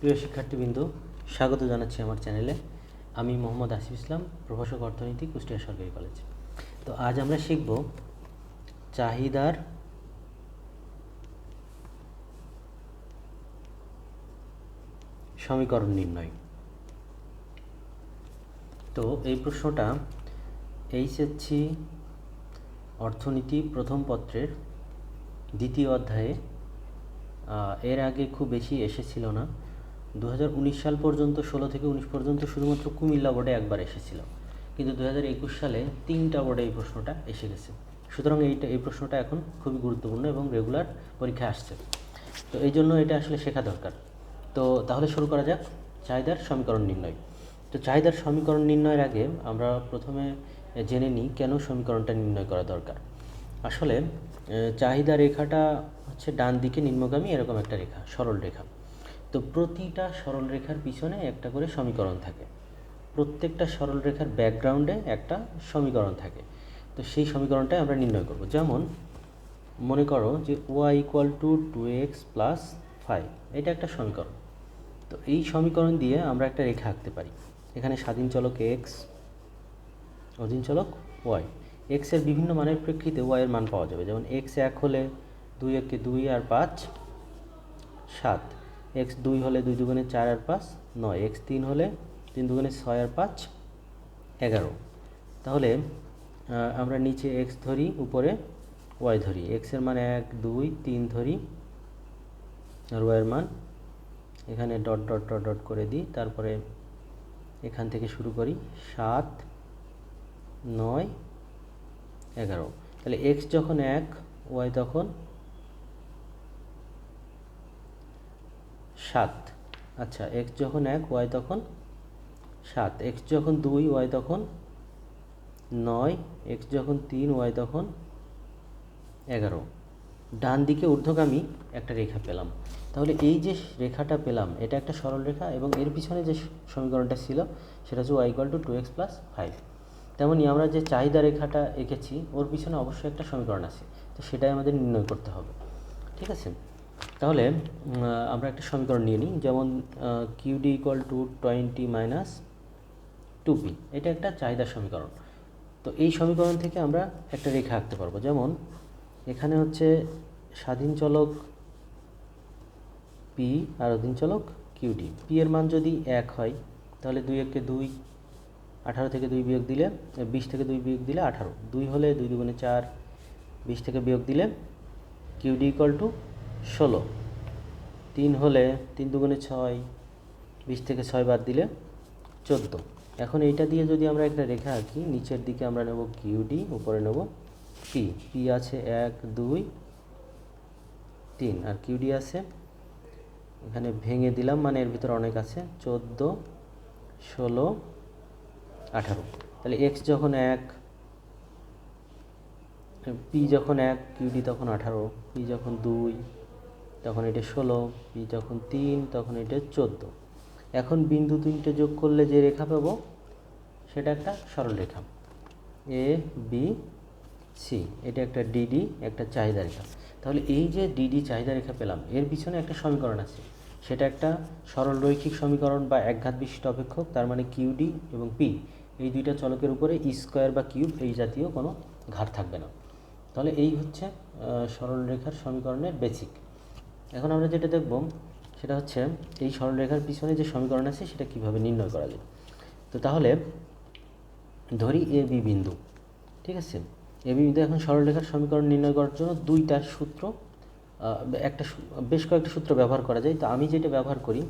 প্রিয় শিক্ষার্থীবৃন্দ, স্বাগত জানাচ্ছি আমার চ্যানেলে। আমি মোহাম্মদ আসিফ ইসলাম, প্রভাষক অর্থনীতি, কুষ্টিয়া সরকারি কলেজ। তো আজ আমরা শিখব চাহিদার সমীকরণ নির্ণয়। তো এই প্রশ্নটা এইচএসসি অর্থনীতি প্রথম পত্রের দ্বিতীয় অধ্যায়ে এর আগে খুব বেশি এসেছিল না। উনিশ সাল পর্যন্ত, ষোলো থেকে উনিশ পর্যন্ত শুধুমাত্র কুমিল্লা বোর্ডে একবার এসেছিল। কিন্তু দু হাজার একুশ সালে তিনটা বোর্ডে এই প্রশ্নটা এসে গেছে। সুতরাং এইটা, এই প্রশ্নটা এখন খুবই গুরুত্বপূর্ণ এবং রেগুলার পরীক্ষায় আসছে। তো এই জন্য এটা আসলে শেখা দরকার। তো তাহলে শুরু করা যাক। চাহিদার সমীকরণ নির্ণয়। তো চাহিদার সমীকরণ নির্ণয়ের আগে আমরা প্রথমে জেনে নিই কেন সমীকরণটা নির্ণয় করা দরকার। আসলে চাহিদা রেখাটা হচ্ছে ডান দিকে নিম্নগামী, এরকম একটা রেখা, সরল রেখা। তো প্রতিটা সরল রেখার পিছনে একটা করে সমীকরণ থাকে। প্রত্যেকটা সরল রেখার ব্যাকগ্রাউন্ডে একটা সমীকরণ থাকে। তো সেই সমীকরণটাই আমরা নির্ণয় করব। যেমন, মনে করো যে Y equal to two X plus five এটা একটা সমীকরণ। তো এই সমীকরণ দিয়ে আমরা একটা রেখা আঁকতে পারি। এখানে স্বাধীন চলক এক্স অধীন চলক ওয়াই এক্সের বিভিন্ন মানের প্রেক্ষিতে ওয়াইয়ের মান পাওয়া যাবে। যেমন এক্স এক হলে দুই একে দুই আর পাঁচ, সাত। এক্স দুই হলে দুই দুগুণে চার আর পাঁচ নয়, এক্স তিন হলে তিন দুগুণে ছয় আর পাঁচ এগারো। তাহলে আমরা নিচে এক্স ধরি, উপরে ওয়াই ধরি। এক্সের মান এক, দুই, তিন ধরি, আর ওয়াইয়ের মান এখানে ডট ডট ডট ডট করে দিই। তারপরে এখান থেকে শুরু করি, সাত, নয়, এগারো। তাহলে এক্স যখন এক, ওয়াই তখন সাত। আচ্ছা এক্স যখন এক ওয়াই তখন সাত। এক্স যখন দুই ওয়াই তখন নয়। এক্স যখন তিন ওয়াই তখন এগারো। ডান দিকে ঊর্ধ্বগামী একটা রেখা পেলাম। তাহলে এই যে রেখাটা পেলাম, এটা একটা সরল রেখা এবং এর পিছনে যে সমীকরণটা ছিল, সেটা হচ্ছে Y equal to two X plus five তেমনই আমরা যে চাহিদা রেখাটা এঁকেছি, ওর পিছনে অবশ্যই একটা সমীকরণ আছে। তো সেটাই আমাদের নির্ণয় করতে হবে। ঠিক আছে? তাহলে আমরা একটা সমীকরণ নিয়ে নিই। যেমন QD equal to twenty minus two P এটা একটা চাহিদার সমীকরণ। তো এই সমীকরণ থেকে আমরা একটা রেখা আঁকতে পারব। যেমন, এখানে হচ্ছে স্বাধীন চলক পি আর অধীন চলক কিউডি পি এর মান যদি এক হয়, তাহলে দুই একে দুই, আঠারো থেকে দুই বিয়োগ দিলে বিশ থেকে দুই বিয়োগ দিলে আঠারো। দুই হলে দুই দুগুণে চার, বিশ থেকে বিয়োগ দিলে কিউডি ইকুয়াল টু ষোলো। তিন হলে তিন দুগুণে ছয়, বিশ থেকে ছয় বাদ দিলে চোদ্দ। এখন এইটা দিয়ে যদি আমরা একটা রেখা আঁকি, নিচের দিকে আমরা নেব কিউডি উপরে নেব পি। পি আছে এক, দুই, তিন। আর কিউডি আছে, এখানে ভেঙে দিলাম মানে এর ভিতরে অনেক আছে, চোদ্দ, ষোলো, আঠারো। তাহলে এক্স যখন এক, পি যখন এক কিউডি তখন আঠারো, পি যখন দুই তখন এটা ষোলো পি যখন তিন তখন এটা চোদ্দ। এখন বিন্দু তিনটে যোগ করলে যে রেখা পাবো সেটা একটা সরল রেখা। এ বি সি এটা একটা ডিডি একটা চাহিদা রেখা। তাহলে এই যে ডিডি চাহিদা রেখা পেলাম এর পিছনে একটা সমীকরণ আছে। সেটা একটা সরল রৈখিক সমীকরণ বা একঘাত বিশিষ্ট অপেক্ষক তার মানে কিউডি এবং পি এই দুইটা চলকের উপরে স্কোয়ার বা কিউব এই জাতীয় কোনো ঘাত থাকবে না। তাহলে এই হচ্ছে আহ, সরল রেখার সমীকরণের বেসিক এখন আমরা যেটা দেখব, সেটা হচ্ছে এই সরলরেখার পিছনে যে সমীকরণ আছে, সেটা কীভাবে নির্ণয় করা যায়। তো তাহলে ধরি এ বি বিন্দু, ঠিক আছে? এ বি বিন্দু এখন সরলরেখার সমীকরণ নির্ণয় করার জন্য দুইটা সূত্র একটা বেশ কয়েকটা সূত্র ব্যবহার করা যায়। তো আমি যেটা ব্যবহার করি,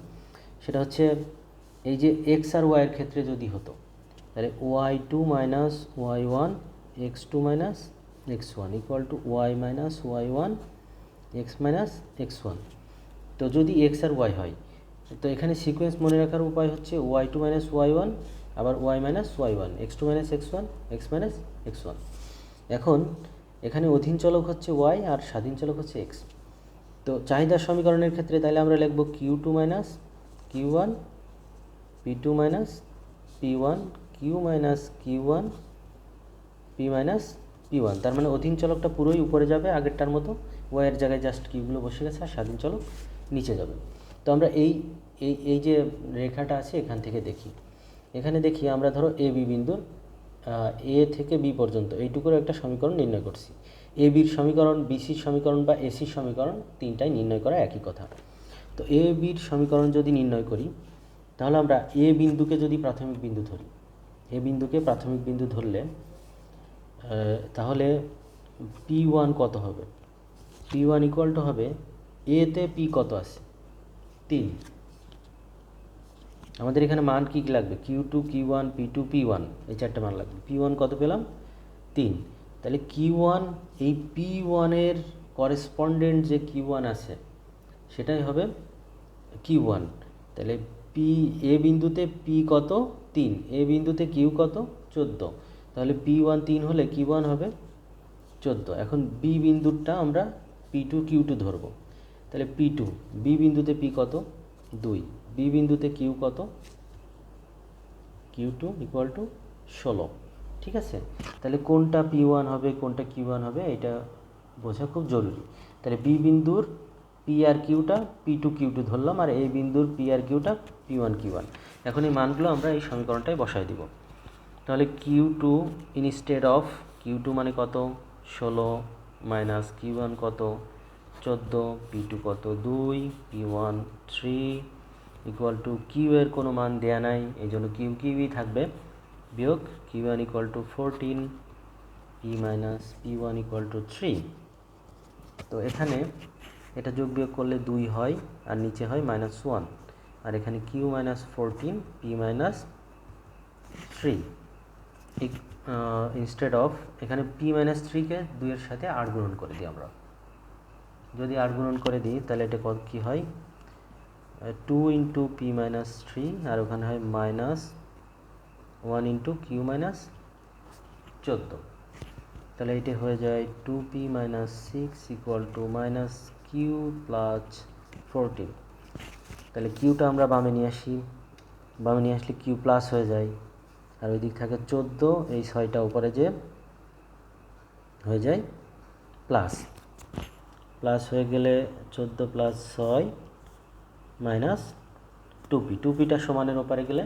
সেটা হচ্ছে এই যে এক্স আর ওয়াইয়ের ক্ষেত্রে যদি হতো, তাহলে Y two minus Y one X two minus X one equal to Y minus Y one X minus X one. তো যদি এক্স আর ওয়াই হয়, তো এখানে সিকোয়েন্স মনে রাখার উপায় হচ্ছে Y two minus Y one, আবার Y minus Y one, X two minus X one, X minus X one. এখন এখানে অধীন চলক হচ্ছে ওয়াই আর স্বাধীন চলক হচ্ছে এক্স। তো চাহিদার সমীকরণের ক্ষেত্রে তাহলে আমরা লিখব Q two minus Q one P two minus P one Q minus Q one P minus P one তার মানে অধীন চলকটা পুরোই উপরে যাবে আগেরটার মতো। ওয়াইয়ের জায়গায় জাস্ট কিউগুলো বসে গেছে আর স্বাধীন চলক নিচে যাবে। তো আমরা এই এই এই যে রেখাটা আছে এখান থেকে দেখি। এখানে দেখি আমরা ধরো এ বি বিন্দুর এ থেকে বি পর্যন্ত এইটুকুর একটা সমীকরণ নির্ণয় করছি। এ বির সমীকরণ বিসির সমীকরণ বা এসির সমীকরণ তিনটাই নির্ণয় করা একই কথা। তো এ বির সমীকরণ যদি নির্ণয় করি, তাহলে আমরা এ বিন্দুকে যদি প্রাথমিক বিন্দু ধরি, এ বিন্দুকে প্রাথমিক বিন্দু ধরলে তাহলে পি ওয়ান কত হবে? পি ওয়ান ইকুয়াল টু হবে এতে পি কত আছে? তিন। আমাদের এখানে মান কী কী লাগবে? Q two Q one P two P one এই চারটে মান লাগবে। পি ওয়ান কত পেলাম? তিন। তাহলে কিউ ওয়ান এই পি ওয়ানের করেসপন্ডেন্ট যে কিউ ওয়ান আছে, সেটাই হবে কিউ ওয়ান তাহলে পি এ বিন্দুতে পি কত? তিন। এ বিন্দুতে কিউ কত? চোদ্দ। তাহলে পি ওয়ান তিন হলে কিউ ওয়ান হবে চোদ্দ। এখন বি বিন্দুটা আমরা পি টু কিউ টু ধরবো। তাহলে পি টু বি বিন্দুতে পি কত? দুই। বি বিন্দুতে কিউ কত? কিউ টু ইকুয়াল টু ষোলো। ঠিক আছে? তাহলে কোনটা পি ওয়ান হবে, কোনটা কিউ ওয়ান হবে, এটা বোঝা খুব জরুরি। তাহলে বি বিন্দুর পি আর কিউটা পি টু কিউ টু ধরলাম, আর এই বিন্দুর পি আর কিউটা পি ওয়ান কিউ ওয়ান এখন এই মানগুলো আমরা এই সমীকরণটায় বসাই দিব। তাহলে Q two instead of Q two মানে কত? ষোলো। মাইনাস কিউ ওয়ান কত? চোদ্দ, পি টু কত? দুই, P one three equal to Q এর কোনো মান দেয়া নাই এই জন্য কিউ, কিউই থাকবে। বিয়োগ Q one equal to fourteen P minus P one equal to three তো এখানে এটা যোগ বিয়োগ করলে দুই হয়, আর নিচে হয় মাইনাস ওয়ান। আর এখানে Q minus fourteen, P minus three. Instead of এখানে পি মাইনাস থ্রিকে দুইয়ের সাথে আট গুণন করে দিই আমরা। যদি আট গুণন করে দিই, তাহলে এটা কী হয়? Two into P minus three আর ওখানে হয় minus one into Q minus চোদ্দ। তাহলে এটা হয়ে যায় two P minus six equal to minus Q plus fourteen তাহলে কিউটা আমরা বামে নিয়ে আসি। বামে নিয়ে আসলে কিউ প্লাস হয়ে যায়। আর ওই দিক থাকে চোদ্দ, এই ছয়টা উপরে যে হয়ে যায় প্লাস প্লাস হয়ে গেলে চোদ্দ প্লাস ছয় মাইনাস টুপি টুপিটা সমানের ওপারে গেলে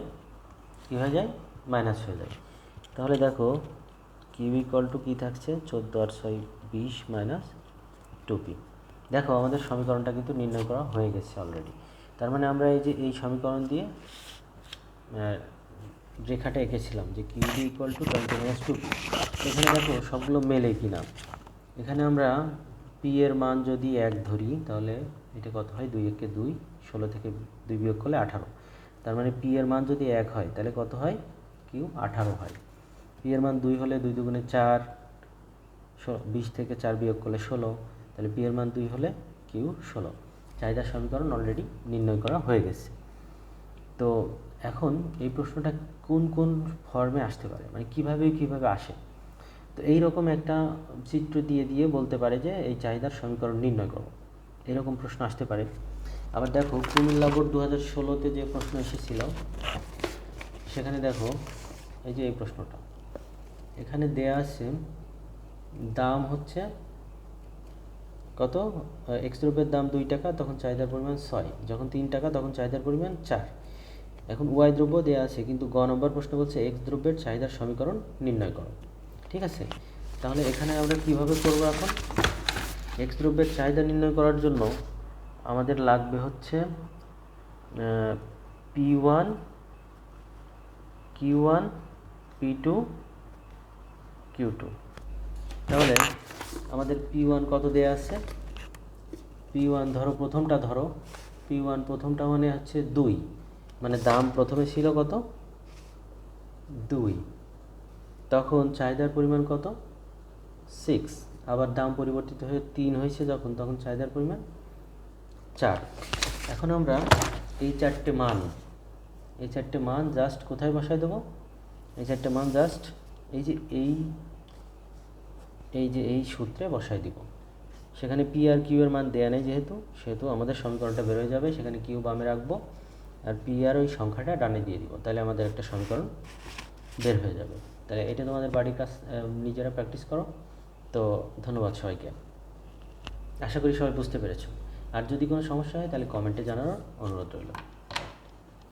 কী হয়ে যায়? মাইনাস হয়ে যায়। তাহলে দেখো কিউ টু কী থাকছে? চোদ্দ আর ছয় বিশ মাইনাস টুপি দেখো, আমাদের সমীকরণটা কিন্তু নির্ণয় করা হয়ে গেছে অলরেডি তার মানে আমরা এই যে, এই সমীকরণ দিয়ে রেখাটা এঁকেছিলাম যে Q D equal to minus two এখানে দেখো সবগুলো মেলে কিনা। এখানে আমরা পি এর মান যদি এক ধরি, তাহলে এটা কত হয়? দুই একে দুই, ষোলো থেকে দুই বিয়োগ করলে আঠারো। তার মানে পি এর মান যদি এক হয়, তাহলে কত হয়? কিউ আঠারো হয়। পি এর মান দুই হলে দুই দুগুণে চার বিশ থেকে চার বিয়োগ করলে ষোলো। তাহলে পি এর মান দুই হলে কিউ ষোলো। চাহিদা সমীকরণ অলরেডি নির্ণয় করা হয়ে গেছে। তো এখন এই প্রশ্নটা কোন কোন ফর্মে আসতে পারে? মানে কীভাবে কীভাবে আসে? তো এই রকম একটা চিত্র দিয়ে দিয়ে বলতে পারে যে এই চাহিদার সমীকরণ নির্ণয় করো। এরকম প্রশ্ন আসতে পারে। আবার দেখো, কুমিল্লা বোর্ড দু হাজার ষোলোতে যে প্রশ্ন এসেছিল, সেখানে দেখো, এই যে এই প্রশ্নটা। এখানে দেয়া আছে, দাম হচ্ছে কত? এক্স দ্রব্যের দাম দুই টাকা, তখন চাহিদার পরিমাণ ছয়। যখন তিন টাকা, তখন চাহিদার পরিমাণ চার। এখন ওয়াই দ্রব্য দেওয়া আছে, কিন্তু গ নম্বর প্রশ্ন বলছে এক্স দ্রব্যের চাহিদার সমীকরণ নির্ণয় করো। ঠিক আছে? তাহলে এখানে আমরা কীভাবে করব এখন? এক্স দ্রব্যের চাহিদা নির্ণয় করার জন্য আমাদের লাগবে হচ্ছে P one Q one P two Q two তাহলে আমাদের পি ওয়ান কত দেয়া আছে? পি ওয়ান ধরো প্রথমটা ধরো। পি ওয়ান প্রথমটা মানে হচ্ছে দুই। মানে দাম প্রথমে ছিল কত? দুই। তখন চাহিদার পরিমাণ কত? সিক্স আবার দাম পরিবর্তিত হয়ে তিন হয়েছে যখন, তখন চাহিদার পরিমাণ চার। এখন আমরা এই চারটে মান, এই চারটে মান জাস্ট কোথায় বসায় দেবো? এই চারটে মান জাস্ট এই যে এই এই যে এই সূত্রে বসাই দিব। সেখানে পি আর কিউ এর মান দেয়া নেই যেহেতু, সেহেতু আমাদের সমীকরণটা বেরোয় যাবে। সেখানে কিউ বামে রাখব। আর পি আর ওই সংখ্যাটা ডানে দিয়ে দিব। তাহলে আমাদের একটা সমীকরণ বের হয়ে যাবে। তাহলে এটা তোমাদের বাড়ির কাজ নিজেরা প্র্যাকটিস করো। তো ধন্যবাদ সবাইকে। আশা করি সবাই বুঝতে পেরেছ। আর যদি কোনো সমস্যা হয়, তাহলে কমেন্টে জানানোর অনুরোধ রইল।